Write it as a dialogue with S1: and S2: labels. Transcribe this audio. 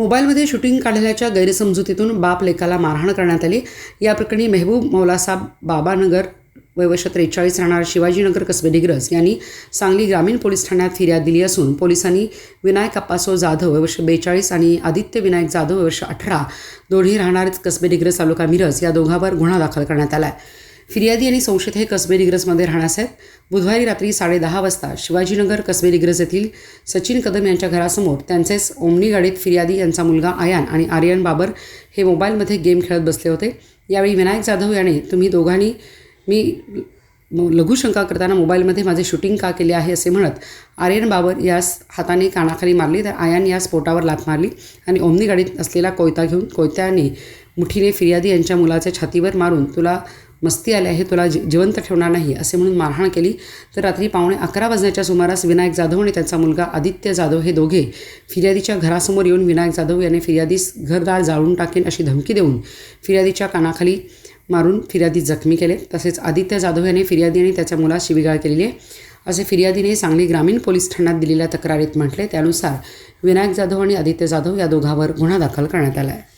S1: मोबाईलमध्ये शूटिंग काढल्याच्या गैरसमजुतीतून बाप लेकाला मारहाण करण्यात आली. या प्रकरणी मेहबूब मौलासाब बाबानगर वयवश त्रेचाळीस राहणार शिवाजीनगर कसबेडीग्रस यांनी सांगली ग्रामीण पोलीस ठाण्यात फिर्याद दिली असून पोलिसांनी विनायक अप्पासो जाधव वयवश बेचाळीस आणि आदित्य विनायक जाधव वयवश अठरा दोन्ही राहणार कसबेडीग्रस तालुका मिरज या दोघांवर गुन्हा दाखल करण्यात आला आहे फिर्यादी आणि संशयित हे कसबे डिग्रसमध्ये राहण्यास आहेत. बुधवारी रात्री साडेदहा वाजता शिवाजीनगर कसबे डिग्रस येथील सचिन कदम यांच्या घरासमोर त्यांचेच ओमनी गाडीत फिर्यादी यांचा मुलगा आयान आणि आर्यन बाबर हे मोबाईलमध्ये गेम खेळत बसले होते. यावेळी विनायक जाधव याने तुम्ही दोघांनी मी लघुशंका करताना मोबाईलमध्ये माझे शूटिंग का केले आहे असे म्हणत आर्यन बाबर यास हाताने कानाखाली मारली तर आयान यास पोटावर लाथ मारली आणि ओमनी गाडीत असलेला कोयता घेऊन कोयत्याने मुठीने फिर्यादी यांच्या मुलाच्या छातीवर मारून तुला मस्ती आली आहे तुला जि- जिवंत ठेवणार नाही असे म्हणून मारहाण केली. तर रात्री पावणे अकरा वाजण्याच्या सुमारास विनायक जाधव आणि त्यांचा मुलगा आदित्य जाधव हे दोघे फिर्यादीच्या घरासमोर येऊन विनायक जाधव याने फिर्यादीस घरदार जाळून टाकेन अशी धमकी देऊन फिर्यादीच्या कानाखाली मारून फिर्यादी जखमी केले. तसेच आदित्य जाधव याने फिर्यादी आणि त्याच्या मुलास शिवीगाळ केलेली आहे. असे फिर्यादीने सांगली ग्रामीण पोलीस ठाण्यात दिलेल्या तक्रारीत म्हटले. त्यानुसार विनायक जाधव आणि आदित्य जाधव या दोघांवर गुन्हा दाखल करण्यात आला आहे.